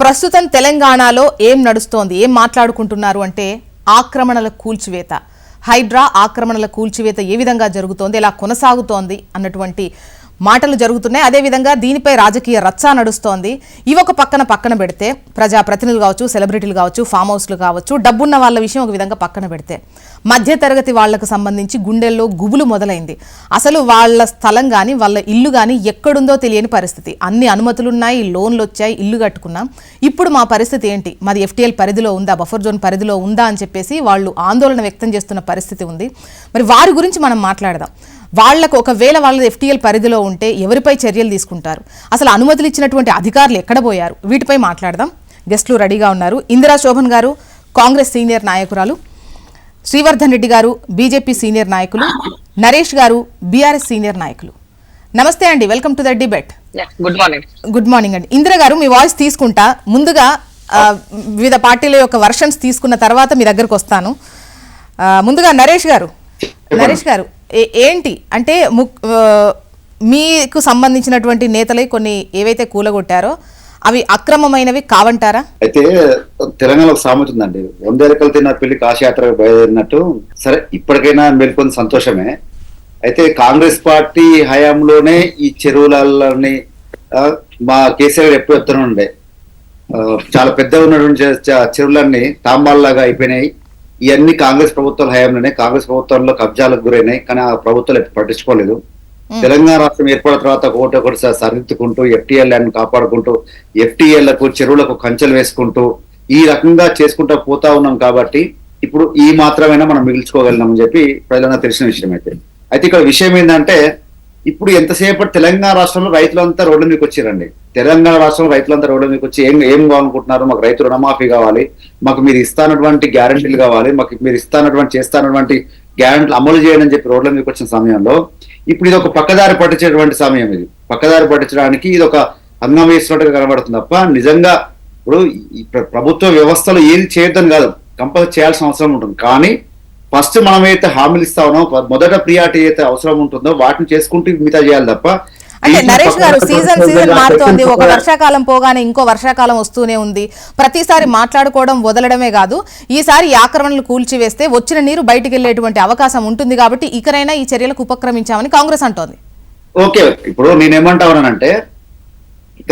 ప్రస్తుతం తెలంగాణలో ఏం నడుస్తోంది ఏం మాట్లాడుకుంటున్నారు అంటే ఆక్రమణల కూల్చివేత. హైడ్రా ఆక్రమణల కూల్చివేత ఏ విధంగా జరుగుతోంది ఎలా కొనసాగుతోంది అన్నటువంటి మాటలు జరుగుతున్నాయి. అదేవిధంగా దీనిపై రాజకీయ రచ్చ నడుస్తోంది. ఇవి ఒక పక్కన పక్కన పెడితే ప్రజాప్రతినిధులు కావచ్చు సెలబ్రిటీలు కావచ్చు ఫామ్ హౌస్లు కావచ్చు డబ్బున్న వాళ్ళ విషయం ఒక విధంగా పక్కన పెడితే. మధ్యతరగతి వాళ్ళకు సంబంధించి గుండెల్లో గుబులు మొదలైంది. అసలు వాళ్ళ స్థలం కానీ వాళ్ళ ఇల్లు కానీ ఎక్కడుందో తెలియని పరిస్థితి. అన్ని అనుమతులున్నాయి లోన్లు వచ్చాయి ఇల్లు కట్టుకున్నాం. ఇప్పుడు మా పరిస్థితి ఏంటి? మాది ఎఫ్టీఎల్ పరిధిలో ఉందా? బఫర్ జోన్ పరిధిలో ఉందా? అని చెప్పేసి వాళ్ళు ఆందోళన వ్యక్తం చేస్తున్న పరిస్థితి ఉంది. మరి వారి గురించి మనం మాట్లాడదాం. వాళ్ళకు ఒకవేళ వాళ్ళ ఎఫ్టీఎల్ పరిధిలో ఉంటే ఎవరిపై చర్యలు తీసుకుంటారు? అసలు అనుమతులు ఇచ్చినటువంటి అధికారులు ఎక్కడ పోయారు? వీటిపై మాట్లాడదాం. గెస్టులు రెడీగా ఉన్నారు. ఇందిరా శోభన్ గారు కాంగ్రెస్ సీనియర్ నాయకురాలు. శ్రీవర్ధన్ రెడ్డి గారు బీజేపీ సీనియర్ నాయకులు. నరేష్ గారు బీఆర్ఎస్ సీనియర్ నాయకులు. నమస్తే అండి. Welcome to the debate. Good morning good morning అండి. ఇందిర గారు మీ వాయిస్ తీసుకుంటా. ముందుగా వివిధ పార్టీల యొక్క వర్షన్స్ తీసుకున్న తర్వాత మీ దగ్గరకు వస్తాను. ముందుగా నరేష్ గారు. నరేష్ గారు ఏంటి? అంటే ముక్- మీకు సంబంధించినటువంటి నేతలే కొన్ని ఏవైతే కూలగొట్టారో అవి అక్రమమైనవి కావంటారా? అయితే తెలంగాణ ఒక సామెత ఉందండి. వందేరకలు తిన్న పెళ్ళి కాశయాత్ర బయలుదేరినట్టు. సరే ఇప్పటికైనా మేల్కొని సంతోషమే. అయితే కాంగ్రెస్ పార్టీ హయాంలోనే ఈ చెరువులని మా కేసీఆర్ గారు ఎప్పుడు ఎత్తున ఉండే. చాలా పెద్ద ఉన్నటువంటి చెరువులన్నీ తాంబాల్లాగా అయిపోయినాయి. ఇవన్నీ కాంగ్రెస్ ప్రభుత్వాల హయాంలోనే కాంగ్రెస్ ప్రభుత్వంలో కబ్జాలకు గురైనాయి కానీ ఆ ప్రభుత్వాలు పట్టించుకోలేదు. తెలంగాణ రాష్ట్రం ఏర్పడిన తర్వాత ఒకటి ఒకటి సరిదిద్దుకుంటూ ఎఫ్టీఎల్ ల్యాండ్ కాపాడుకుంటూ ఎఫ్టీఎల్లకు చెరువులకు కంచెలు వేసుకుంటూ ఈ రకంగా చేసుకుంటూ పోతా ఉన్నాం కాబట్టి ఇప్పుడు ఈ మాత్రమైనా మనం మిగిల్చుకోగలిగినామని చెప్పి ప్రజలంగా తెలిసిన విషయం అయితే అయితే ఇక్కడ విషయం ఏంటంటే ఇప్పుడు ఎంతసేపటి తెలంగాణ రాష్ట్రంలో రైతులంతా రోడ్ల మీకు వచ్చారండి. తెలంగాణ రాష్ట్రంలో రైతులంతా రోడ్ల మీకు వచ్చి ఏం ఏం కావాలనుకుంటున్నారు? మాకు రైతు రుణమాఫీ కావాలి. మాకు మీరు ఇస్తానటువంటి గ్యారంటీలు కావాలి. మాకు మీరు ఇస్తానటువంటి చేస్తానటువంటి గ్యారంటీలు అమలు చేయండి అని చెప్పి రోడ్ల మీకు వచ్చిన సమయంలో ఇప్పుడు ఇది ఒక పక్కదారి పట్టించేటువంటి సమయం ఇది. పక్కదారి పట్టించడానికి ఇది ఒక అంగం వేసినట్టుగా కనబడుతుంది తప్ప నిజంగా ఇప్పుడు ప్రభుత్వ వ్యవస్థలో ఏది చేయొద్దని కాదు. కంపల్సరీ చేయాల్సిన అవసరం ఉంటుంది. కానీ ఫస్ట్ మనం అయితే హామీలు ఇస్తా ఉన్నాం మొదట ప్రియారిటీ అయితే అవసరం ఉంటుందో వాటిని చేసుకుంటూ మిగతా చేయాలి తప్ప అంటే నరేష్ గారు సీజన్ సీజన్ మారుతోంది. ఒక వర్షాకాలం పోగానే ఇంకో వర్షాకాలం వస్తూనే ఉంది. ప్రతిసారి మాట్లాడుకోవడం వదలడమే కాదు ఈసారి ఆక్రమణలు కూల్చివేస్తే వచ్చిన నీరు బయటికి వెళ్ళేటువంటి అవకాశం ఉంటుంది కాబట్టి ఇకనైనా ఈ చర్యలకు ఉపక్రమించామని కాంగ్రెస్ అంటోంది. ఓకే ఇప్పుడు నేనేమంటా ఉన్నానంటే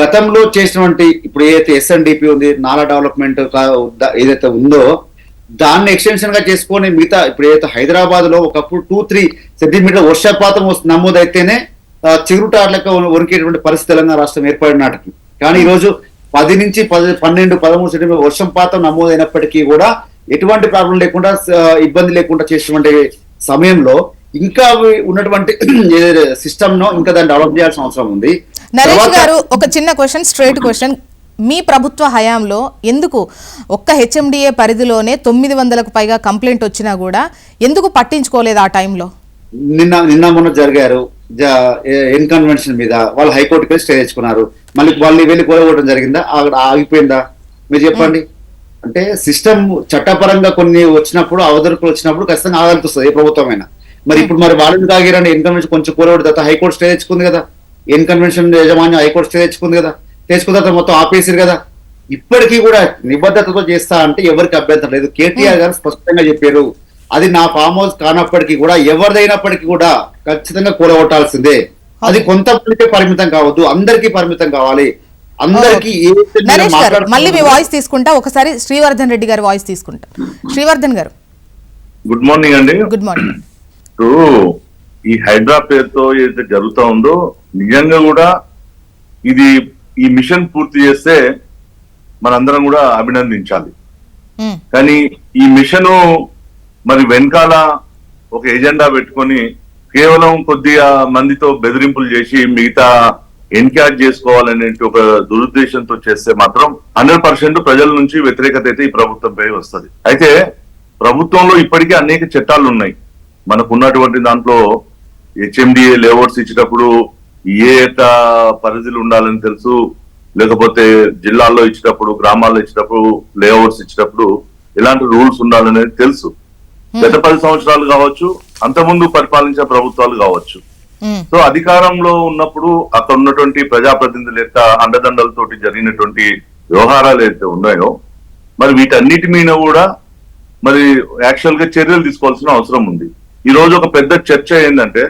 గతంలో చేసినటువంటి ఇప్పుడు ఏదైతే ఎస్ఎన్డిపి ఉంది నాలా డెవలప్మెంట్ ఏదైతే ఉందో దాన్ని ఎక్స్టెన్షన్గా చేసుకొని మిగతా ఇప్పుడు ఏదైతే హైదరాబాద్లో ఒకప్పుడు టూ త్రీ సెంటీమీటర్ వర్షపాతం నమోదైతేనే చిగురుటార్లక వణికేటువంటి పరిస్థితి తెలంగాణ రాష్ట్రం ఏర్పడిన నాటికి. కానీ ఈ రోజు పది నుంచి పది పన్నెండు పదమూడు సెంటీమీటర్ వర్షపాతం నమోదైనప్పటికీ కూడా ఎటువంటి ప్రాబ్లం లేకుండా ఇబ్బంది లేకుండా చేసేటువంటి సమయంలో ఇంకా ఉన్నటువంటి సిస్టమ్ను ఇంకా దాన్ని డెవలప్ చేయాల్సిన అవసరం ఉంది. నరేష్ గారు ఒక చిన్న క్వశ్చన్ స్ట్రైట్ క్వశ్చన్ మీ ప్రభుత్వ హయాంలో ఎందుకు ఒక్క హెచ్ఎండిఏ పరిధిలోనే తొమ్మిది వందలకు పైగా కంప్లైంట్ వచ్చినా కూడా ఎందుకు పట్టించుకోలేదు ఆ టైంలో? నిన్న నిన్న మొన్న జరిగారు. ఇన్కన్వెన్షన్ మీద వాళ్ళు హైకోర్టు వెళ్ళి స్టే తెచ్చుకున్నారు మళ్ళీ వాళ్ళు వెళ్ళి కూలగొట్టడం జరిగిందా? అక్కడ ఆగిపోయిందా? మీరు చెప్పండి. అంటే సిస్టమ్ చట్టపరంగా కొన్ని వచ్చినప్పుడు అవదరుకులు వచ్చినప్పుడు ఖచ్చితంగా ఆగాల్సి ఏ ప్రభుత్వమైనా. మరి ఇప్పుడు మరి వాళ్ళని కాగిరండి ఇన్కన్వెన్షన్ కొంచెం కూలగొట్టిన తర్వాత హైకోర్టు స్టే తెచ్చుకుంది కదా. ఇన్కన్వెన్షన్ యజమాన్యం హైకోర్టు స్టే తెచ్చుకుంది కదా. తెచ్చుకున్న తర్వాత మొత్తం ఆపేసారు కదా. ఇప్పటికీ కూడా నిబద్ధతతో చేస్తా అంటే ఎవరికి అభ్యంతరం లేదు. కేటీఆర్ గారు స్పష్టంగా చెప్పారు అది నా ఫామ్ హౌస్ కానప్పటికీ కూడా ఎవరిదైనప్పటికీ కూడా ఖచ్చితంగా కూలగొట్టాల్సిందే. అది కొంతమందికే పరిమితం కావద్దు అందరికీ పరిమితం కావాలి. అందరికీ మళ్ళీ మీ వాయిస్ తీసుకుంటా ఒకసారి శ్రీవర్ధన్ రెడ్డి గారి వాయిస్ తీసుకుంటా. శ్రీవర్ధన్ గారు. గుడ్ మార్నింగ్ అండి. గుడ్ మార్నింగ్ ఇప్పుడు ఈ హైడ్రా పేరుతో ఏదైతే జరుగుతా ఉందో నిజంగా కూడా ఇది ఈ మిషన్ పూర్తి చేస్తే మనందరం కూడా అభినందించాలి. కానీ ఈ మిషన్ మరి వెనకాల ఒక ఎజెండా పెట్టుకొని కేవలం కొద్దిగా మందితో బెదిరింపులు చేసి మిగతా ఎన్క్యాచ్ చేసుకోవాలనే ఒక దురుద్దేశంతో చేస్తే మాత్రం హండ్రెడ్ పర్సెంట్ ప్రజల నుంచి వ్యతిరేకత అయితే ఈ ప్రభుత్వంపై వస్తుంది. అయితే ప్రభుత్వంలో ఇప్పటికే అనేక చట్టాలు ఉన్నాయి మనకు ఉన్నటువంటి దాంట్లో హెచ్ఎండిఏ లేఅవుట్స్ ఇచ్చేటప్పుడు ఏ యొక్క పరిధులు ఉండాలని తెలుసు? లేకపోతే జిల్లాల్లో ఇచ్చేటప్పుడు గ్రామాల్లో ఇచ్చేటప్పుడు లేఅవుట్స్ ఇచ్చేటప్పుడు ఎలాంటి రూల్స్ ఉండాలనేది తెలుసు. గత పది సంవత్సరాలు కావచ్చు అంతకుముందు పరిపాలించే ప్రభుత్వాలు కావచ్చు. సో అధికారంలో ఉన్నప్పుడు అక్కడ ఉన్నటువంటి ప్రజాప్రతినిధుల యొక్క అండదండలతోటి జరిగినటువంటి వ్యవహారాలు అయితే ఉన్నాయో మరి వీటన్నిటి మీద కూడా మరి యాక్చువల్గా చర్యలు తీసుకోవాల్సిన అవసరం ఉంది. ఈ రోజు ఒక పెద్ద చర్చ ఏంటంటే.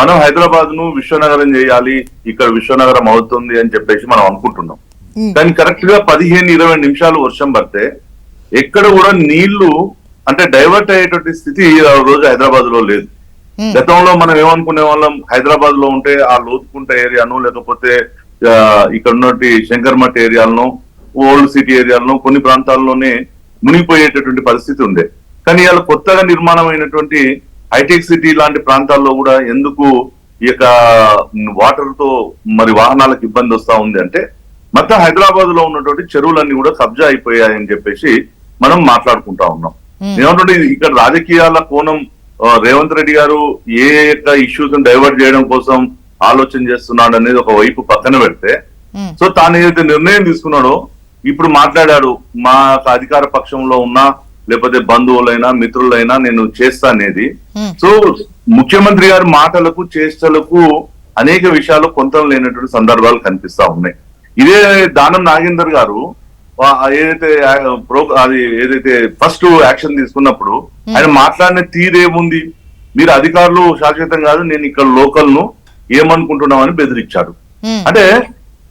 మనం హైదరాబాద్ను విశ్వనగరం చేయాలి ఇక్కడ విశ్వనగరం అవుతుంది అని చెప్పేసి మనం అనుకుంటున్నాం. కానీ కరెక్ట్గా పదిహేను ఇరవై నిమిషాలు వర్షం పడితే ఎక్కడ కూడా నీళ్ళు అంటే డైవర్ట్ అయ్యేటువంటి స్థితి రోజు హైదరాబాద్లో లేదు. గతంలో మనం ఏమనుకునే వాళ్ళం? హైదరాబాద్లో ఉంటే ఆ లోతుకుంట ఏరియాను లేకపోతే ఇక్కడ ఉన్నటువంటి శంకర్మఠ్ ఏరియాలను ఓల్డ్ సిటీ ఏరియాలను కొన్ని ప్రాంతాల్లోనే మునిగిపోయేటటువంటి పరిస్థితి ఉండే. కానీ ఇవాళ కొత్తగా నిర్మాణం అయినటువంటి హైటెక్ సిటీ లాంటి ప్రాంతాల్లో కూడా ఎందుకు ఈ యొక్క వాటర్తో మరి వాహనాలకు ఇబ్బంది వస్తా ఉంది అంటే మొత్తం హైదరాబాద్లో ఉన్నటువంటి చెరువులన్నీ కూడా కబ్జా అయిపోయాయని చెప్పేసి మనం మాట్లాడుకుంటా ఉన్నాం. ఏమంటుంటే ఇక్కడ రాజకీయాల కోణం రేవంత్ రెడ్డి గారు ఏ యొక్క ఇష్యూస్ డైవర్ట్ చేయడం కోసం ఆలోచన చేస్తున్నాడు అనేది ఒక వైపు పక్కన పెడితే. సో తాను ఏదైతే నిర్ణయం తీసుకున్నాడో ఇప్పుడు మాట్లాడాడు మా అధికార పక్షంలో ఉన్నా లేకపోతే బంధువులైనా మిత్రులైనా నేను చేస్తా అనేది. Hmm. సో ముఖ్యమంత్రి గారి మాటలకు చేష్టలకు అనేక విషయాలు కొంత లేనటువంటి సందర్భాలు కనిపిస్తా ఉన్నాయి. ఇదే దానం నాగేందర్ గారు ఏదైతే ప్రో- అది ఏదైతే ఫస్ట్ యాక్షన్ తీసుకున్నప్పుడు ఆయన మాట్లాడిన తీరేముంది మీరు అధికారులు శాశ్వతం కాదు నేను ఇక్కడ లోకల్ను ఏమనుకుంటున్నామని బెదిరించాడు Hmm. అంటే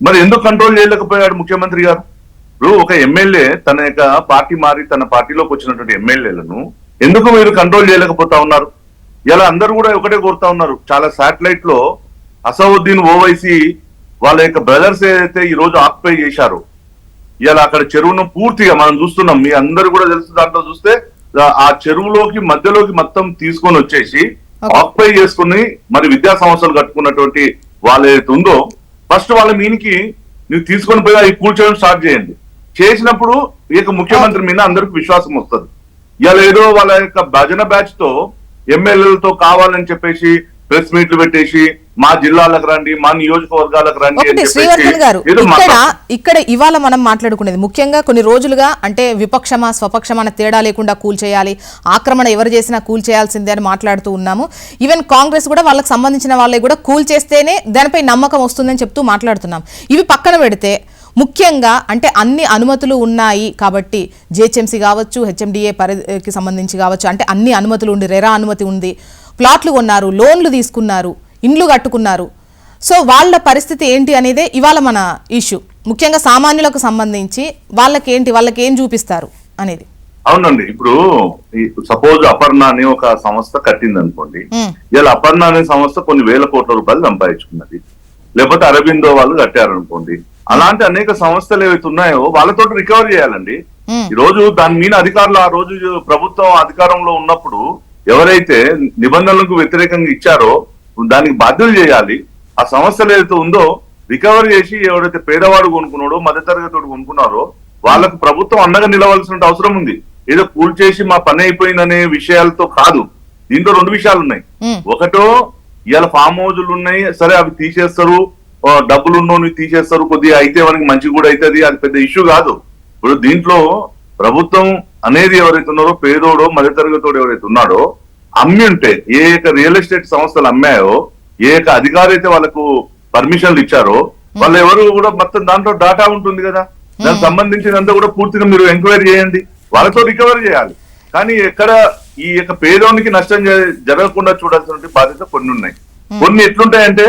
మరి ఎందుకు కంట్రోల్ చేయలేకపోయాడు ముఖ్యమంత్రి గారు? ఇప్పుడు ఒక ఎమ్మెల్యే తన యొక్క పార్టీ మారి తన పార్టీలోకి వచ్చినటువంటి ఎమ్మెల్యేలను ఎందుకు మీరు కంట్రోల్ చేయలేకపోతా ఉన్నారు? ఇలా అందరూ కూడా ఒకటే కోరుతా ఉన్నారు. చాలా శాటిలైట్లో అసౌద్దీన్ ఓవైసీ వాళ్ళ యొక్క బ్రదర్స్ ఏదైతే ఈ రోజు ఆక్యుపై చేశారో ఇలా అక్కడ చెరువును పూర్తిగా మనం చూస్తున్నాం. మీ అందరూ కూడా తెలుసు దాంట్లో చూస్తే ఆ- చెరువులోకి మధ్యలోకి మొత్తం తీసుకొని వచ్చేసి. ఆక్యుపై చేసుకుని మరి విద్యా సంస్థలు కట్టుకున్నటువంటి వాళ్ళు ఏదైతే ఉందో ఫస్ట్ వాళ్ళ మీనికి ನೀವು తీసుకొని పోయి అవి కూర్చోవడం స్టార్ట్ చేయండి. చేసినప్పుడు ఈ యొక్క ముఖ్యమంత్రి మీద అందరికి విశ్వాసం వస్తుంది ఇవాళ ఏదో వాళ్ళ యొక్క భజన బ్యాచ్తో ఎమ్మెల్యేలతో కావాలని చెప్పేసి ప్రెస్ మీట్లు పెట్టేసి మా జిల్లాలకు రండి మా నియోజకవర్గాలకు రండి శ్రీవర్ధన్ గారు ఇక్కడ. ఇక్కడ ఇవాళ మనం మాట్లాడుకునేది ముఖ్యంగా కొన్ని రోజులుగా అంటే విపక్షమా స్వపక్షమా తేడా లేకుండా కూల్ చేయాలి ఆక్రమణ ఎవరు చేసినా కూల్ చేయాల్సిందే అని మాట్లాడుతూ ఉన్నాము ఈవెన్ కాంగ్రెస్ కూడా వాళ్ళకి సంబంధించిన వాళ్ళే కూడా కూల్ చేస్తేనే దానిపై నమ్మకం వస్తుందని చెప్తూ మాట్లాడుతున్నాం ఇవి పక్కన పెడితే ముఖ్యంగా అంటే అన్ని అనుమతులు ఉన్నాయి కాబట్టి జిహెచ్ఎంసీ కావచ్చు హెచ్ఎండిఏ పరిధికి సంబంధించి కావచ్చు అంటే అన్ని అనుమతులు ఉండి రెరా అనుమతి ఉంది. ప్లాట్లు కొన్నారు లోన్లు తీసుకున్నారు ఇండ్లు కట్టుకున్నారు. సో వాళ్ళ పరిస్థితి ఏంటి అనేదే ఇవాళ మన ఇష్యూ. ముఖ్యంగా సామాన్యులకు సంబంధించి వాళ్ళకి ఏంటి వాళ్ళకి ఏం చూపిస్తారు అనేది. అవునండి. ఇప్పుడు సపోజ్ అపర్ణ అని ఒక సంస్థ కట్టింది అనుకోండి. ఇలా అపర్ణ అనే సంస్థ కొన్ని వేల కోట్ల రూపాయలు సంపాదించుకున్నది. లేకపోతే అరబిందో వాళ్ళు కట్టారనుకోండి. అలాంటి అనేక సంస్థలు ఏవైతే ఉన్నాయో వాళ్ళతో రికవర్ చేయాలండి. ఈ రోజు దాని మీద అధికారులు ఆ రోజు ప్రభుత్వం అధికారంలో ఉన్నప్పుడు ఎవరైతే నిబంధనలకు వ్యతిరేకంగా ఇచ్చారో దానికి బాధ్యతలు చేయాలి. ఆ సమస్యలు ఏదైతే ఉందో రికవర్ చేసి ఎవరైతే పేదవాడు కొనుక్కున్నాడో మధ్యతరగతి కొనుక్కున్నారో వాళ్ళకు ప్రభుత్వం అండగా నిలవాల్సిన అవసరం ఉంది. ఏదో కూల్ చేసి మా పని అయిపోయిందనే విషయాలతో కాదు. దీంట్లో రెండు విషయాలు ఉన్నాయి. ఒకటో ఇవాళ ఫామ్ హౌజులు ఉన్నాయి. సరే అవి తీసేస్తారు. డబ్బులు ఉన్నోని తీసేస్తారు కొద్దిగా అయితే మనకి మంచి కూడా అవుతుంది అది పెద్ద ఇష్యూ కాదు. ఇప్పుడు దీంట్లో ప్రభుత్వం అనేది ఎవరైతే ఉన్నారో పేదోడో మధ్యతరగతోడు ఎవరైతే ఉన్నాడో అమ్మి ఉంటే ఏ యొక్క రియల్ ఎస్టేట్ సంస్థలు అమ్మాయో ఏ యొక్క అధికారి అయితే వాళ్ళకు పర్మిషన్లు ఇచ్చారో వాళ్ళు ఎవరు కూడా మొత్తం దాంట్లో డాటా ఉంటుంది కదా. దానికి సంబంధించినంత కూడా పూర్తిగా మీరు ఎంక్వైరీ చేయండి. వాళ్ళతో రికవర్ చేయాలి. కానీ ఎక్కడ ఈ యొక్క పేదోనికి నష్టం జరగకుండా చూడాల్సిన బాధ్యత కొన్ని ఉన్నాయి కొన్ని ఎట్లుంటాయంటే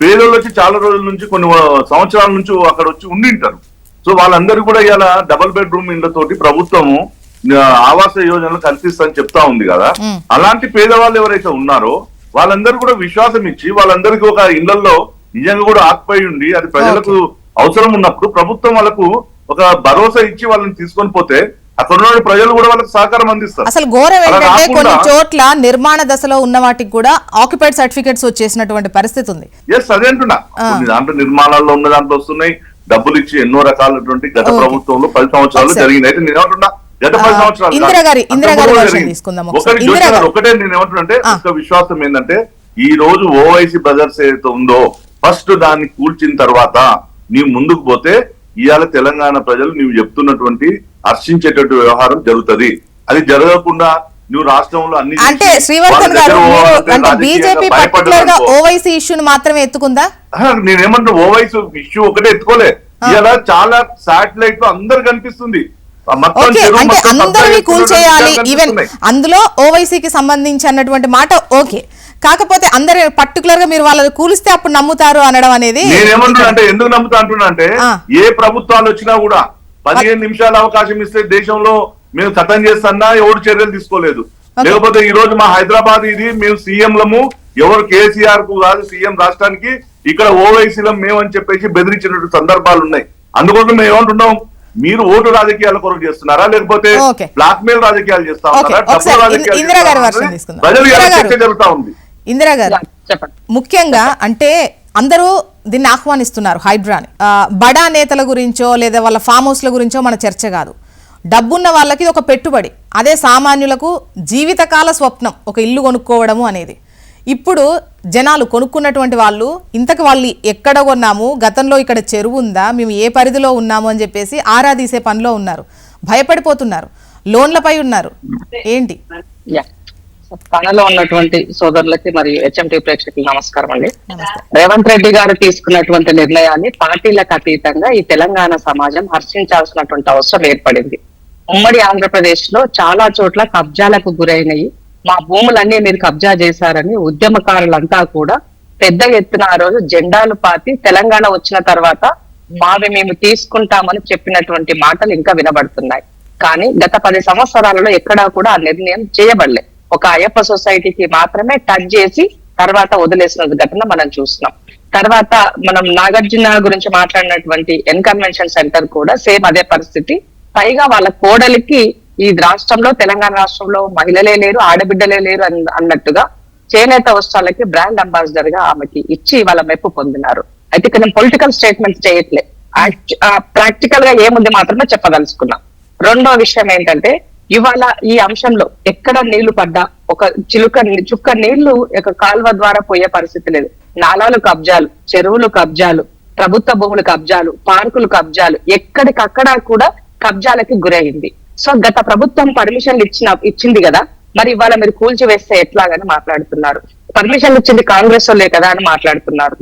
పేదోళ్ళు వచ్చి చాలా రోజుల నుంచి కొన్ని సంవత్సరాల నుంచి అక్కడ వచ్చి ఉండింటారు సో వాళ్ళందరూ కూడా ఇలా డబుల్ బెడ్రూమ్ ఇళ్ళతోటి ప్రభుత్వము ఆవాస యోజనలు కల్పిస్తని చెప్తా ఉంది కదా. అలాంటి పేదవాళ్ళు ఎవరైతే ఉన్నారో వాళ్ళందరూ కూడా విశ్వాసం ఇచ్చి వాళ్ళందరికీ ఒక ఇళ్ళలో నిజంగా కూడా ఆక్పై ఉండి అది ప్రజలకు అవసరం ఉన్నప్పుడు ప్రభుత్వం వాళ్ళకు ఒక భరోసా ఇచ్చి వాళ్ళని తీసుకొని పోతే అక్కడ ప్రజలు కూడా వాళ్ళకి సహకారం అందిస్తారు. అసలు ఘోరం ఏంటంటే కొన్ని చోట్ల నిర్మాణ దశలో ఉన్న వాటికి కూడా ఆక్యుపైడ్ సర్టిఫికేట్స్ వచ్చేసినటువంటి పరిస్థితి ఉంది. ఎస్ అదే అంటున్నా. కొన్ని దాంట్లో నిర్మాణాల్లో ఉన్న దాంట్లో వస్తున్నాయి. డబ్బులు ఇచ్చి ఎన్నో రకాలటువంటి గత. ప్రభుత్వంలో పది సంవత్సరాలు. జరిగింది. అయితే నేను ఏమంటున్నా? గత పది సంవత్సరాలు. ఒకటి నేను ఏమంటున్నానంటే ఆ. ఒక విశ్వాసం ఏంటంటే ఈ రోజు ఓవైసీ బ్రదర్స్ ఏదైతే ఉందో ఫస్ట్ దాన్ని కూల్చిన తర్వాత నీవు ముందుకు పోతే ఇవాళ తెలంగాణ ప్రజలు నీవు చెప్తున్నటువంటి హర్షించేటటువంటి వ్యవహారం జరుగుతది అది జరగకుండా నువ్వు రాష్ట్రంలో అన్ని అంటే శ్రీవర్ధన్ గారు అంటే బీజేపీ పర్టికులర్గా. ఓవైసీ ఇష్యూని మాత్రమే ఎత్తుకుందా నేనేమంటున్నా ఓవైసీ ఇష్యూ ఒకటే ఎత్తుకోలే ఇలా చాలా శాటిలైట్లో అందరు కనిపిస్తుంది ఓకే చెరువు అంటే మొత్తం కబ్జా అందరినీ కూల్ చేసుకున్న చేయాలి విషయాలు ఈవెన్. అందులో ఓవైసీకి సంబంధించి అన్నటువంటి మాట ఓకే కాకపోతే అందరు పర్టికులర్గా మీరు వాళ్ళని కూలిస్తే అప్పుడు నమ్ముతారు అనడం అనేది నేనేమంటున్నా అంటే ఎందుకు నమ్ముతా అంటున్నా అంటే. ఏ ప్రభుత్వాలు వచ్చినా కూడా పదిహేను నిమిషాల అవకాశం ఇస్తే దేశంలో మేము కథం చేస్తున్నా ఎవరు చర్యలు తీసుకోలేదు. లేకపోతే ఈ రోజు మా హైదరాబాద్ ఇది మేము సీఎంలము ఎవరు కేసీఆర్కు కాదు సీఎం రాష్ట్రానికి ఇక్కడ ఓవైసీలం మేము అని చెప్పేసి బెదిరించినటువంటి సందర్భాలు ఉన్నాయి. అందుకోసం మేము ఏమంటున్నాం? మీరు ఓటు రాజకీయాల కొరకు చేస్తున్నారా? లేకపోతే. బ్లాక్ మెయిల్ రాజకీయాలు చేస్తా ఉన్నారా? రాజకీయాలు. ప్రజలు చర్చ. జరుగుతా ఉంది? ఇందిరా గారు. చెప్పండి. ముఖ్యంగా అంటే అందరూ దీన్ని ఆహ్వానిస్తున్నారు హైడ్రాని. బడా నేతల గురించో లేదా వాళ్ళ ఫామ్ హౌస్ల గురించో మన చర్చ కాదు. డబ్బున్న వాళ్ళకి ఒక పెట్టుబడి. అదే సామాన్యులకు జీవితకాల స్వప్నం ఒక ఇల్లు కొనుక్కోవడము అనేది. ఇప్పుడు జనాలు కొనుక్కున్నటువంటి వాళ్ళు ఇంతకు వాళ్ళు ఎక్కడ కొన్నాము గతంలో ఇక్కడ చెరువు ఉందా మేము ఏ పరిధిలో ఉన్నాము అని చెప్పేసి ఆరా తీసే పనిలో ఉన్నారు. భయపడిపోతున్నారు. లోన్లపై ఉన్నారు. ఏంటి? పనిలో ఉన్నటువంటి సోదరులకి మరియు హెచ్ఎంటీ ప్రేక్షకులకు నమస్కారం అండి. రేవంత్ రెడ్డి గారు తీసుకున్నటువంటి నిర్ణయాన్ని పార్టీలకు అతీతంగా ఈ తెలంగాణ సమాజం హర్షించాల్సినటువంటి అవసరం ఏర్పడింది. ఉమ్మడి ఆంధ్రప్రదేశ్లో చాలా చోట్ల కబ్జాలకు గురైనవి మా భూములన్నీ మీరు కబ్జా చేశారని ఉద్యమకారులంతా కూడా పెద్ద ఎత్తున ఆ రోజు జెండాలు పాతి తెలంగాణ వచ్చిన తర్వాత మావి మేము తీసుకుంటామని చెప్పినటువంటి మాటలు ఇంకా వినబడుతున్నాయి. కానీ గత పది సంవత్సరాలలో ఎక్కడా కూడా ఆ నిర్ణయం చేయబడలే. ఒక అయ్యప్ప సొసైటీకి మాత్రమే టచ్ చేసి తర్వాత వదిలేసిన ఘటన మనం చూస్తున్నాం. తర్వాత మనం నాగార్జున గురించి మాట్లాడినటువంటి ఎన్కన్వెన్షన్ సెంటర్ కూడా సేమ్ అదే పరిస్థితి. పైగా వాళ్ళ కోడలికి ఈ రాష్ట్రంలో తెలంగాణ రాష్ట్రంలో మహిళలే లేరు ఆడబిడ్డలే లేరు అన్నట్టుగా చేనేత వస్త్రాలకి బ్రాండ్ అంబాసిడర్గా ఆమెకి ఇచ్చి వాళ్ళ మెప్పు పొందినారు. అయితే ఇక్కడ పొలిటికల్ స్టేట్మెంట్స్ చేయట్లే. ప్రాక్టికల్గా ఏముంది మాత్రమే చెప్పదలుచుకున్నా. రెండో విషయం ఏంటంటే ఇవాళ ఈ అంశంలో ఎక్కడ నీళ్ళు పడ్డా ఒక చిలుక చుక్క నీళ్ళు ఒక కాల్వ ద్వారా పోయే పరిస్థితి లేదు. నాలాలు కబ్జాలు చెరువులు కబ్జాలు ప్రభుత్వ భూములు కబ్జాలు పార్కులు కబ్జాలు ఎక్కడికక్కడ కూడా కబ్జాలకి గురైంది. సో గత ప్రభుత్వం పర్మిషన్లు ఇచ్చిన ఇచ్చింది కదా మరి ఇవాళ మీరు కూల్చివేస్తే ఎట్లాగని మాట్లాడుతున్నారు. పర్మిషన్ ఇచ్చింది కాంగ్రెస్ వాళ్ళే కదా అని మాట్లాడుతున్నారు.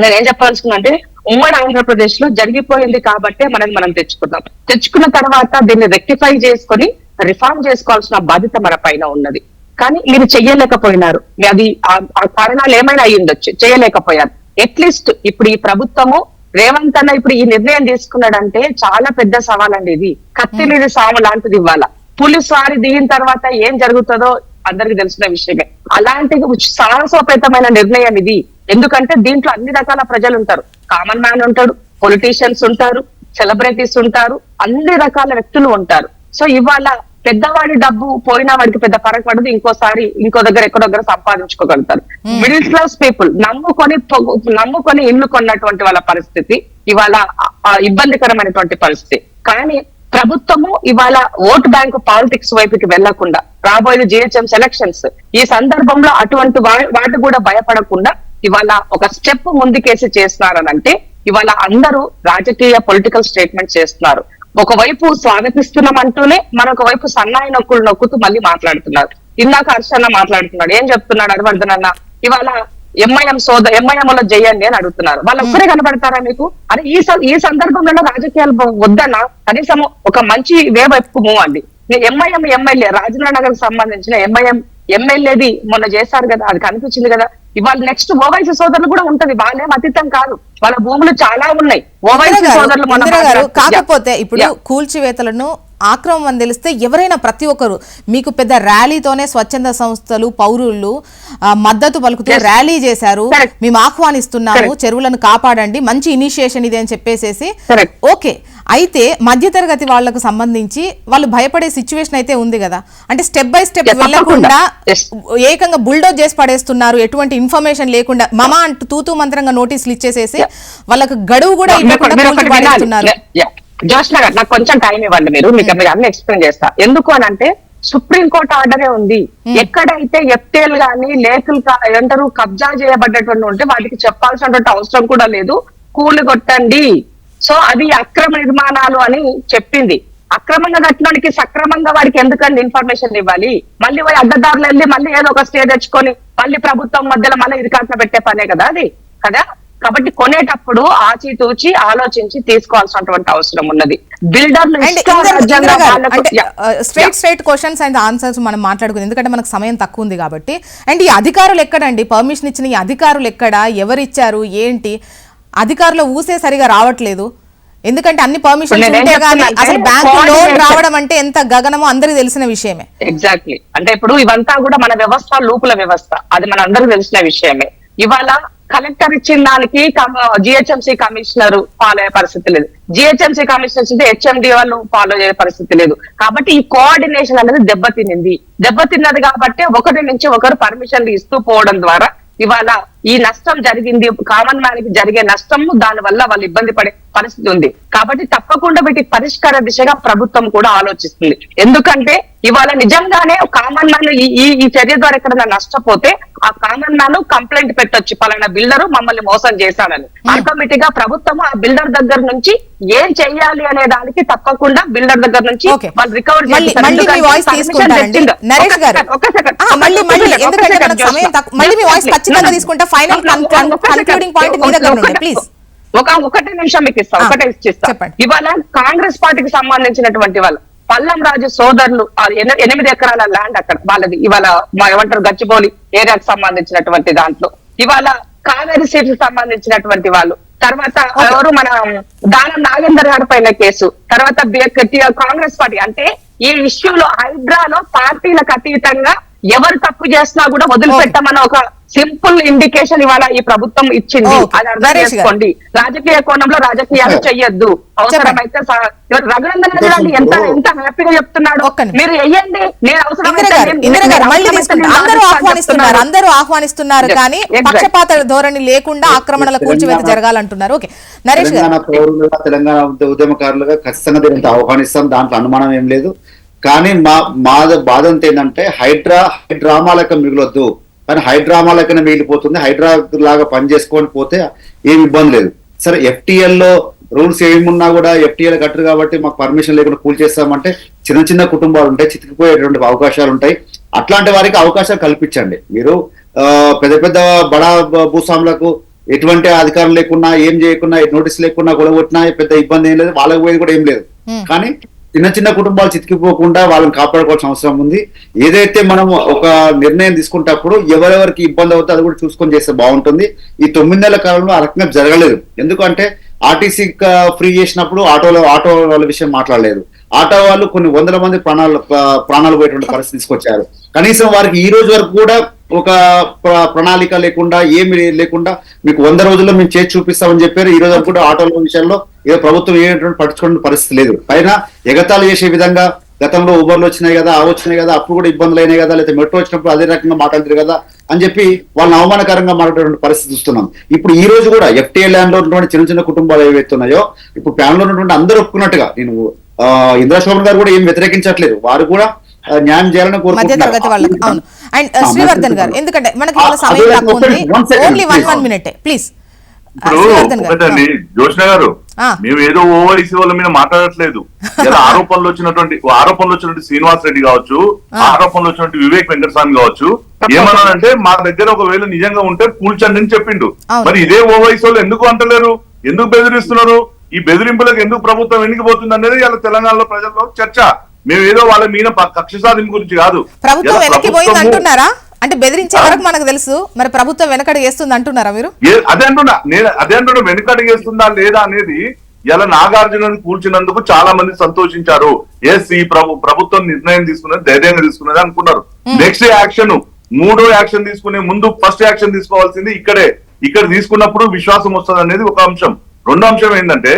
నేను ఏం చెప్పాల్సిందంటే ఉమ్మడి ఆంధ్రప్రదేశ్లో జరిగిపోయింది కాబట్టే మనం మనం తెచ్చుకున్నాం. తెచ్చుకున్న తర్వాత దీన్ని రెక్టిఫై చేసుకొని రిఫార్మ్ చేసుకోవాల్సిన బాధ్యత మన పైన ఉన్నది. కానీ మీరు చెయ్యలేకపోయినారు. అది ఆ- కారణాలు ఏమైనా అయి ఉండొచ్చు. చేయలేకపోయారు అట్లీస్ట్ ఇప్పుడు ఈ ప్రభుత్వము రేవంత్ అన్న ఇప్పుడు ఈ నిర్ణయం తీసుకున్నాడంటే చాలా పెద్ద సవాల్ అండి ఇది. కత్తి మీద సాము లాంటిది ఇవ్వాల. పులి వారి దిగిన తర్వాత ఏం జరుగుతుందో అందరికి తెలిసిన విషయమే. అలాంటి సాహసోపేతమైన నిర్ణయం ఇది. ఎందుకంటే దీంట్లో అన్ని రకాల ప్రజలు ఉంటారు. కామన్ మ్యాన్ ఉంటాడు పొలిటీషియన్స్ ఉంటారు సెలబ్రిటీస్ ఉంటారు అన్ని రకాల వ్యక్తులు ఉంటారు. సో ఇవాళ పెద్దవాడి డబ్బు పోయినా వాడికి పెద్ద ఫరక్ పడదు ఇంకోసారి ఇంకో దగ్గర ఎక్కడో దగ్గర సంపాదించుకోగలుగుతారు. మిడిల్ క్లాస్ పీపుల్ నమ్ముకొని నమ్ముకొని ఇల్లు కొన్నటువంటి వాళ్ళ పరిస్థితి ఇవాళ ఇబ్బందికరమైనటువంటి పరిస్థితి. కానీ ప్రభుత్వము ఇవాళ ఓట్ బ్యాంకు పాలిటిక్స్ వైపుకి వెళ్ళకుండా రాబోయే జిహెచ్ఎం సెలక్షన్స్ ఈ సందర్భంలో అటువంటి వాటి కూడా భయపడకుండా ఇవాళ ఒక స్టెప్ ముందుకేసి చేస్తున్నారనంటే ఇవాళ అందరూ రాజకీయ పొలిటికల్ స్టేట్మెంట్ చేస్తున్నారు. ఒకవైపు స్వాగతిస్తున్నాం అంటూనే మరొక వైపు సన్నాయి నొక్కులు నొక్కుతూ మళ్ళీ మాట్లాడుతున్నారు. ఇందాక హర్షన్న మాట్లాడుతున్నాడు. ఏం చెప్తున్నాడు హరివర్ధన్ ఇవాళ ఎంఐఎం సోద ఎంఐఎం లో చేయండి అని అడుగుతున్నారు. వాళ్ళు ఒక్కరే కనబడతారా మీకు? అని ఈ ఈ సందర్భంలో రాజకీయాలు వద్దన్నా? కనీసం ఒక మంచి వే వైపు మూవ్ అండి. ఎంఐఎం ఎమ్మెల్యే రాజేంద్ర నగర్ సంబంధించిన ఎంఐఎం ఎమ్మెల్యేది మొన్న చేశారు కదా అది కనిపించింది కదా ఇవాళ నెక్స్ట్ ఓవైసీ సోదరులు కూడా ఉంటది వాళ్ళేం అతీతం కాదు వాళ్ళ భూములు చాలా ఉన్నాయి ఓవైసీ సోదరులు మాట్లాడుతూ- కాకపోతే ఇప్పుడు. కూల్చివేతలను ఆక్రమం తెలిస్తే ఎవరైనా ప్రతి ఒక్కరు మీకు పెద్ద ర్యాలీతోనే స్వచ్ఛంద సంస్థలు పౌరులు మద్దతు పలుకుతూ. ర్యాలీ చేశారు. మేము ఆహ్వానిస్తున్నాము. చెరువులను కాపాడండి మంచి ఇనిషియేషన్ ఇది అని చెప్పేసేసి. ఓకే అయితే మధ్యతరగతి వాళ్ళకు సంబంధించి వాళ్ళు భయపడే సిచ్యువేషన్ అయితే ఉంది కదా. అంటే స్టెప్ బై స్టెప్ వెళ్ళకుండా. ఏకంగా బుల్డోజ్ చేసి పడేస్తున్నారు ఎటువంటి ఇన్ఫర్మేషన్ లేకుండా. మమ అంటూ తూతూ మంత్రంగా నోటీసులు ఇచ్చేసేసి. వాళ్ళకు గడువు కూడా ఇవ్వకుండా. పడేస్తున్నారు. జోష్న గారు నాకు కొంచెం టైం ఇవ్వండి మీరు. మీకు మీరు అన్ని ఎక్స్ప్లెయిన్ చేస్తా. ఎందుకు అని అంటే సుప్రీం కోర్టు ఆర్డరే ఉంది. ఎక్కడైతే ఎఫ్టీఎల్ గాని లేఖలు ఏమంటారు కబ్జా చేయబడ్డటువంటి ఉంటే వాటికి చెప్పాల్సినటువంటి అవసరం కూడా లేదు. కూలి కొట్టండి. సో అది అక్రమ నిర్మాణాలు అని చెప్పింది. అక్రమంగా కట్టినోడికి సక్రమంగా వాడికి ఎందుకండి ఇన్ఫర్మేషన్ ఇవ్వాలి? మళ్ళీ పోయి అడ్డదారులు వెళ్ళి మళ్ళీ ఏదో ఒక స్టే తెచ్చుకొని మళ్ళీ ప్రభుత్వం మధ్యలో మళ్ళీ ఇరికాట్న పెట్టే పనే కదా అది? కదా? కాబట్టి కొనేటప్పుడు ఆచితూచి ఆలోచించి తీసుకోవాల్సినటువంటి అవసరం ఉన్నది. బిల్డర్లు. Straight straight questions and answers మనం మాట్లాడుకుంది. ఎందుకంటే మనకు సమయం తక్కువ ఉంది కాబట్టి. అండ్ ఈ అధికారులు ఎక్కడండి? పర్మిషన్ ఇచ్చిన ఈ అధికారులు ఎక్కడ? ఎవరిచ్చారు? ఏంటి? అధికారుల ఊసే సరిగా రావట్లేదు. ఎందుకంటే అన్ని ఉంటే కానీ చెప్తున్నా అసలు బ్యాంకు లోన్ రావడం అంటే ఎంత గగనమో అందరికీ తెలిసిన విషయమే. ఎగ్జాక్ట్లీ అంటే ఇప్పుడు ఇవంతా కూడా మన వ్యవస్థ లోపల వ్యవస్థ. అది మన అందరికి తెలిసిన విషయమే. ఇవాళ కలెక్టర్ ఇచ్చిన దానికి జిహెచ్ఎంసీ కమిషనర్ ఫాలో అయ్యే పరిస్థితి లేదు. జిహెచ్ఎంసీ కమిషనర్ ఇస్తే హెచ్ఎండి వాళ్ళు ఫాలో అయ్యే పరిస్థితి లేదు. కాబట్టి ఈ కోఆర్డినేషన్ అనేది దెబ్బతినింది. దెబ్బతిన్నది కాబట్టి ఒకరి నుంచి ఒకరు పర్మిషన్లు ఇస్తూ పోవడం ద్వారా ఇవాళ ఈ నష్టం జరిగింది కామన్ మ్యాన్కి జరిగే నష్టము దాని వల్ల వాళ్ళు ఇబ్బంది పడే పరిస్థితి ఉంది. కాబట్టి తప్పకుండా వీటి పరిష్కార దిశగా ప్రభుత్వం కూడా ఆలోచిస్తుంది. ఎందుకంటే ఇవాళ నిజంగానే కామన్ మ్యాన్ ఈ ఈ- చర్య ద్వారా ఎక్కడైనా నష్టపోతే ఆ కామన్ మ్యాన్ కంప్లైంట్ పెట్టొచ్చు. పలానా బిల్డర్ మమ్మల్ని మోసం చేశాడని. ఆటోమేటిక్గా ప్రభుత్వం ఆ బిల్డర్ దగ్గర నుంచి ఏం చెయ్యాలి అనే దానికి తప్పకుండా బిల్డర్ దగ్గర నుంచి వాళ్ళు రికవర్ మళ్ళీ ఫైనల్ కన్క్లూడింగ్ పాయింట్ మీ దగ్గర నుండి ప్లీజ్ ఒక ఒకటే నిమిషం మీకు ఇస్తా ఒకటే చెప్పండి. ఇవాళ కాంగ్రెస్ పార్టీకి సంబంధించినటువంటి వాళ్ళు పల్లం రాజు సోదరులు ఎనిమిది ఎకరాల ల్యాండ్ అక్కడ వాళ్ళది ఇవాళ మా ఏమంటారు గచ్చిబౌలి ఏరియాకి సంబంధించినటువంటి దాంట్లో. ఇవాళ కావేరి సీట్లకు సంబంధించినటువంటి వాళ్ళు తర్వాత ఎవరు మన దానం నాగేందర్ గారి పైన కేసు తర్వాత కాంగ్రెస్ పార్టీ. అంటే ఈ ఇష్యూలో హైడ్రాలో పార్టీలకు అతీతంగా ఎవరు తప్పు చేసినా కూడా వదిలిపెట్టమని ఒక సింపుల్ ఇండికేషన్ ఇవాళ ఈ ప్రభుత్వం ఇచ్చింది. అది అర్థం. చేసుకోండి. రాజకీయ కోణంలో రాజకీయాలు చెయ్యొద్దు. అవసరమైతే రఘునందన్ చూడండి ఎంత ఎంత హ్యాపీగా చెప్తున్నాడు. మీరు వెయ్యండి నేను అవసరమైతే అందరూ ఆహ్వానిస్తున్నారు కానీ. పక్షపాత ధోరణి లేకుండా ఆక్రమణల కూల్చివేత తెలంగాణ- జరగాలంటున్నారు. ఓకే. నరేష్ గారు. తెలంగాణ ఉద్యమకారులుగా ఖచ్చితంగా దీనికి ఆహ్వానిస్తాం. దాంట్లో అనుమానం ఏం లేదు. కానీ మా మా బాధ అంతా ఏంటంటే హైడ్రా హైడ్రామా లెక్క మిగలొద్దు. కానీ హైడ్రామా లెక్కన మిగిలిపోతుంది. హైడ్రా లాగా పని చేసుకొని పోతే ఏం ఇబ్బంది లేదు. సరే ఎఫ్టీఎల్లో రూల్స్ ఏమున్నా కూడా ఎఫ్టీఎల్ కట్టరు కాబట్టి మాకు పర్మిషన్ లేకుండా కూల్ చేస్తామంటే చిన్న చిన్న కుటుంబాలు ఉంటాయి చితికిపోయేటువంటి అవకాశాలు ఉంటాయి. అట్లాంటి వారికి అవకాశాలు కల్పించండి. మీరు పెద్ద పెద్ద బడా భూస్వాములకు ఎటువంటి అధికారం లేకున్నా ఏం చేయకున్నా నోటీస్ లేకున్నా గొడవట్టినా పెద్ద ఇబ్బంది ఏం లేదు. వాళ్ళకి పోయేది కూడా ఏం లేదు. కానీ చిన్న చిన్న కుటుంబాలు చితికిపోకుండా వాళ్ళని కాపాడుకోవాల్సిన అవసరం ఉంది. ఏదైతే మనం ఒక నిర్ణయం తీసుకుంటప్పుడు ఎవరెవరికి ఇబ్బంది అవుతుందో అది కూడా చూసుకొని చేస్తే బాగుంటుంది. ఈ తొమ్మిది నెలల కాలంలో ఆ రకంగా జరగలేదు. ఎందుకంటే ఆర్టీసీ ఫ్రీ చేసినప్పుడు ఆటోలో ఆటో వాళ్ళ విషయం మాట్లాడలేదు. ఆటో వాళ్ళు కొన్ని వందల మంది ప్రాణాలు ప్రాణాలు పోయేటువంటి పరిస్థితి తీసుకొచ్చారు. కనీసం వారికి ఈ రోజు వరకు కూడా ఒక ప్ర- ప్రణాళిక లేకుండా ఏమి లేకుండా మీకు వంద రోజుల్లో మేము చేసి చూపిస్తామని చెప్పారు. ఈ రోజు అనుకుంటే ఆటోల విషయంలో ఏదో ప్రభుత్వం ఏటువంటి పట్టించుకునే పరిస్థితి లేదు. పైన ఎగతాలు చేసే విధంగా గతంలో ఊబర్లు వచ్చినాయి కదా ఆ వచ్చినాయి కదా అప్పుడు కూడా ఇబ్బందులు అయినాయి కదా లేదా మెట్రో వచ్చినప్పుడు అదే రకంగా మాట్లాడారు కదా అని చెప్పి వాళ్ళని అవమానకరంగా మాట్లాడేటువంటి పరిస్థితి చూస్తున్నాం. ఇప్పుడు ఈ రోజు కూడా ఎఫ్టీఏ ల్యాండ్లో ఉన్నటువంటి చిన్న చిన్న కుటుంబాలు ఏవైతే ఉన్నాయో ఇప్పుడు ప్యాన్లో ఉన్నటువంటి అందరూ ఒప్పుకున్నట్టుగా నేను ఇంద్రశోభన్ గారు కూడా ఏం వ్యతిరేకించట్లేదు. వారు కూడా న్యాయం చేయాలని మధ్య తరగతి వాళ్ళకి అవును. అండ్ శ్రీవర్ధన్ గారు ఎందుకంటే మనకి సమయం తక్కువ ఉంది only one. One minute please ఇప్పుడు శ్రీవర్ధన్ గారు ఒకటండి జోష్ణ గారు. మేము ఏదో ఓవైసీ వాళ్ళ మీద మాట్లాడట్లేదు. ఇలా ఆరోపణలు వచ్చినటువంటి ఆరోపణలు వచ్చినటువంటి శ్రీనివాస్ రెడ్డి కావచ్చు ఆరోపణలు వచ్చినటువంటి వివేక్ వెంకటస్వామి కావచ్చు ఏమన్నానంటే మా దగ్గర ఒకవేళ నిజంగా ఉంటే కూల్చండి అని చెప్పిండు. మరి ఇదే ఓవైసీ వాళ్ళు ఎందుకు అంటలేరు? ఎందుకు బెదిరిస్తున్నారు? ఈ బెదిరింపులకు ఎందుకు ప్రభుత్వం వెనుకపోతుంది అనేది ఇలా తెలంగాణలో ప్రజల్లో చర్చ. మేము ఏదో వాళ్ళ మీద కక్ష సాధింపు గురించి కాదు. ప్రభుత్వం వెనక్కి పోయింది అంటున్నారా? అంటే బెదిరించే వరకు మనకు తెలుసు. మరి ప్రభుత్వం వెనకడి వేస్తుంది అంటున్నారా మీరు? అదే అంటున్నా. నేను అదే అంటున్నా. వెనుకడుగేస్తుందా లేదా అనేది ఇలా నాగార్జునని కూల్చినందుకు చాలా మంది సంతోషించారు. ఎస్ ఈ ప్రభు ప్రభుత్వం నిర్ణయం తీసుకున్నది ధైర్యంగా తీసుకున్నది అనుకున్నారు. నెక్స్ట్ యాక్షన్ మూడో యాక్షన్ తీసుకునే ముందు ఫస్ట్ యాక్షన్ తీసుకోవాల్సింది ఇక్కడే. ఇక్కడ తీసుకున్నప్పుడు విశ్వాసం వస్తుంది అనేది ఒక అంశం. రెండో అంశం ఏంటంటే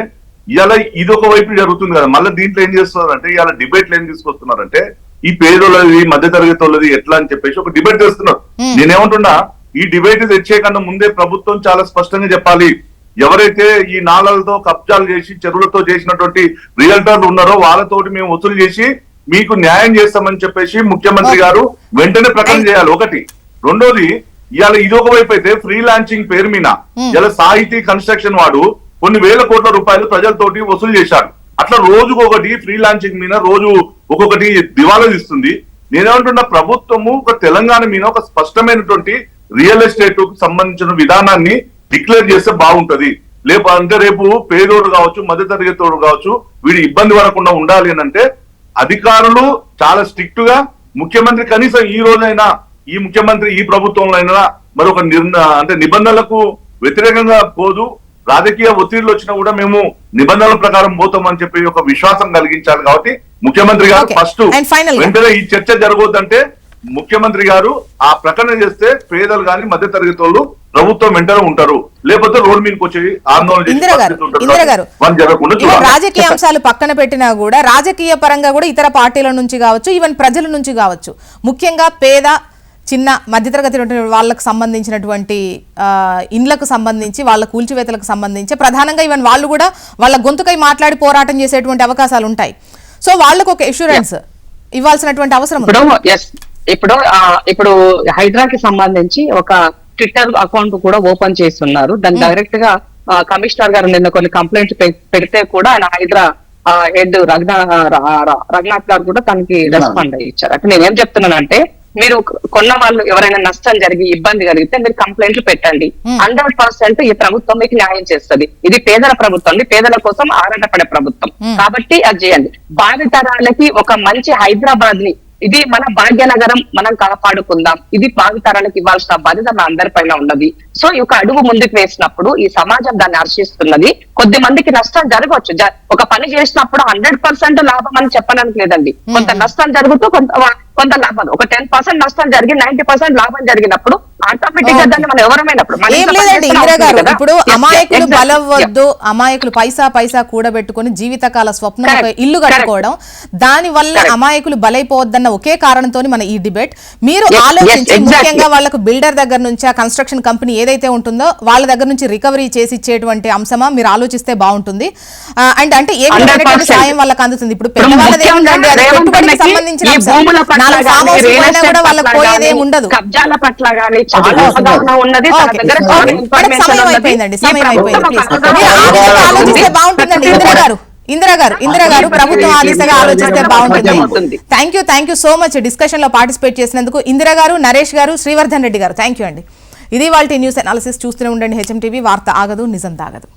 ఇవాళ ఇది ఒక వైపు జరుగుతుంది కదా. మళ్ళీ దీంట్లో ఏం చేస్తున్నారంటే ఇవాళ డిబేట్లు ఏం తీసుకొస్తున్నారంటే ఈ పేదోళ్ళది మధ్య తరగతి వాళ్ళది ఎట్లా అని చెప్పేసి ఒక డిబేట్ చేస్తున్నారు. నేనేమంటున్నా ఈ డిబేట్ తెచ్చే కన్నా ముందే ప్రభుత్వం చాలా స్పష్టంగా చెప్పాలి. ఎవరైతే ఈ నాళాలతో కబ్జాలు చేసి చెరువులతో చేసినటువంటి రియల్టర్లు ఉన్నారో వాళ్ళతోటి మేము వసూలు చేసి మీకు న్యాయం చేస్తామని చెప్పేసి ముఖ్యమంత్రి గారు వెంటనే ప్రకటన చేయాలి. ఒకటి. రెండోది ఇవాళ ఇదొక వైపు అయితే ఫ్రీ లాంచింగ్ పేరు మీద ఇలా సాహితీ కన్స్ట్రక్షన్ వాడు కొన్ని వేల కోట్ల రూపాయలు ప్రజలతోటి వసూలు చేశారు. అట్లా రోజుకు ఒకటి ఫ్రీ లాంచింగ్ మీద రోజు ఒక్కొక్కటి దివాలా ఇస్తుంది నేనేమంటున్నా ప్రభుత్వము ఒక తెలంగాణ మీద ఒక స్పష్టమైనటువంటి రియల్ ఎస్టేట్కు సంబంధించిన విధానాన్ని డిక్లేర్ చేస్తే బాగుంటది. లేపు అంటే రేపు పేదోడు కావచ్చు మధ్యతరగతోడు కావచ్చు వీడు ఇబ్బంది పడకుండా ఉండాలి అని అంటే అధికారులు చాలా స్ట్రిక్ట్గా ముఖ్యమంత్రి కనీసం ఈ రోజైనా ఈ ముఖ్యమంత్రి ఈ ప్రభుత్వంలో అయినా మరొక నిర్ణ అంటే నిబంధనలకు వ్యతిరేకంగా పోదు రాజకీయ ఒత్తిడిలు వచ్చినా కూడా మేము నిబంధనల ప్రకారం పోతామని చెప్పి ఒక విశ్వాసం కలిగించాలి కాబట్టి ముఖ్యమంత్రి గారు. ఫస్ట్ వెంటనే ఈ చర్చ జరగొద్దంటే ముఖ్యమంత్రి గారు ఆ ప్రకటన చేస్తే పేదలు గాని మధ్య తరగతి వాళ్ళు ప్రభుత్వం వెంటనే ఉంటారు. లేకపోతే రోడ్ మీదకి వచ్చి ఆందోళన రాజకీయ అంశాలు పక్కన పెట్టినా కూడా రాజకీయ పరంగా కూడా ఇతర పార్టీల నుంచి కావచ్చు ఈవెన్ ప్రజల నుంచి కావచ్చు ముఖ్యంగా పేద చిన్న మధ్యతరగతి వాళ్ళకు సంబంధించినటువంటి ఆ, ఇండ్లకు సంబంధించి వాళ్ళ కూల్చివేతలకు సంబంధించి ప్రధానంగా ఈవెన్ వాళ్ళు కూడా వాళ్ళ గొంతుకై మాట్లాడి పోరాటం చేసేటువంటి అవకాశాలు ఉంటాయి సో వాళ్ళకు ఒక ఎష్యూరెన్స్ ఇవ్వాల్సినటువంటి అవసరం ఉంది. ఇప్పుడు ఎస్ ఇప్పుడు ఆ, ఇప్పుడు హైడ్రాకి సంబంధించి ఒక ట్విట్టర్ అకౌంట్ కూడా ఓపెన్ చేస్తున్నారు. దాన్ని డైరెక్ట్గా కమిషనర్ గారు నిన్న కొన్ని కంప్లైంట్స్ పెడితే కూడా ఆయన హైడ్రా హెడ్ రఘునా ర- ర- రఘునాథ్ గారు కూడా తనకి రెస్పాండ్ ఇచ్చారు. అంటే నేనేం చెప్తున్నానంటే మీరు కొన్న వాళ్ళు ఎవరైనా నష్టం జరిగి ఇబ్బంది కలిగితే మీరు కంప్లైంట్లు పెట్టండి. హండ్రెడ్ పర్సెంట్ ఈ ప్రభుత్వం మీకు న్యాయం చేస్తుంది. ఇది పేదల ప్రభుత్వం పేదల కోసం ఆరాటపడే ప్రభుత్వం. కాబట్టి అది చేయండి. భావితరాలకి ఒక మంచి హైదరాబాద్ని ఇది మన భాగ్యనగరం మనం కాపాడుకుందాం. ఇది భావితరాలకు ఇవ్వాల్సిన బాధ్యత మన అందరిపైన ఉన్నది. సో ఈ ఒక అడుగు ముందుకు వేసినప్పుడు ఈ సమాజం దాన్ని హర్షిస్తున్నది. కొద్ది మందికి నష్టం జరగవచ్చు. ఒక పని చేసినప్పుడు హండ్రెడ్ పర్సెంట్ లాభం అని చెప్పడానికి లేదండి. కొంత నష్టం జరుగుతూ కొంత కొంత లాభం ఒక టెన్ పర్సెంట్ నష్టం జరిగి నైన్టీ పర్సెంట్ లాభం జరిగినప్పుడు ఆటోమేటిక్గా దాన్ని మనం ఎవరమైనప్పుడు ఏం లేదండి ఇందిరా గారు. ఇప్పుడు అమాయకులు exactly. బలం Yeah. వద్దు అమాయకులు పైసా పైసా కూడబెట్టుకొని జీవితకాల స్వప్నం ఒక. ఇల్లు కట్టుకోవడం దాని వల్ల. అమాయకులు బలైపోవద్దన్న ఒకే కారణంతో మన ఈ డిబేట్ మీరు ఆలోచించి. ముఖ్యంగా వాళ్ళకు బిల్డర్ దగ్గర నుంచి ఆ కన్స్ట్రక్షన్ కంపెనీ ఏదైతే ఉంటుందో వాళ్ళ దగ్గర నుంచి రికవరీ చేసి ఇచ్చేటువంటి అంశమా మీరు ఆలోచిస్తే బాగుంటుంది అండ్ అంటే ఏ విధమైనటువంటి 100%. సాయం వాళ్ళకి అందుతుంది ఇప్పుడు పెద్దవాళ్ళది అది పెట్టుబడికి సంబంధించిన పట్ల గానీ, ఉండదు కబ్జాల పట్ల గానీ చాలా. అవగాహన ఉన్నది. తన. దగ్గర ఉన్నది. బాగుంటుందండి ఇందిరా గారు ఇందిరా గారు ఇందిరా గారు ప్రభుత్వం ఆ దిశగా ఆలోచిస్తే బాగుంటుంది. Thank you thank you so much డిస్కషన్లో పార్టిసిపేట్ చేసినందుకు ఇందిరా గారు నరేష్ గారు శ్రీవర్ధన్ రెడ్డి గారు. థ్యాంక్ యూ అండి. ఇది వాళ్ళ న్యూస్ అనాలిసిస్ చూస్తూనే ఉండండి. హెచ్ఎం టీవీ వార్త ఆగదు నిజం తాగదు.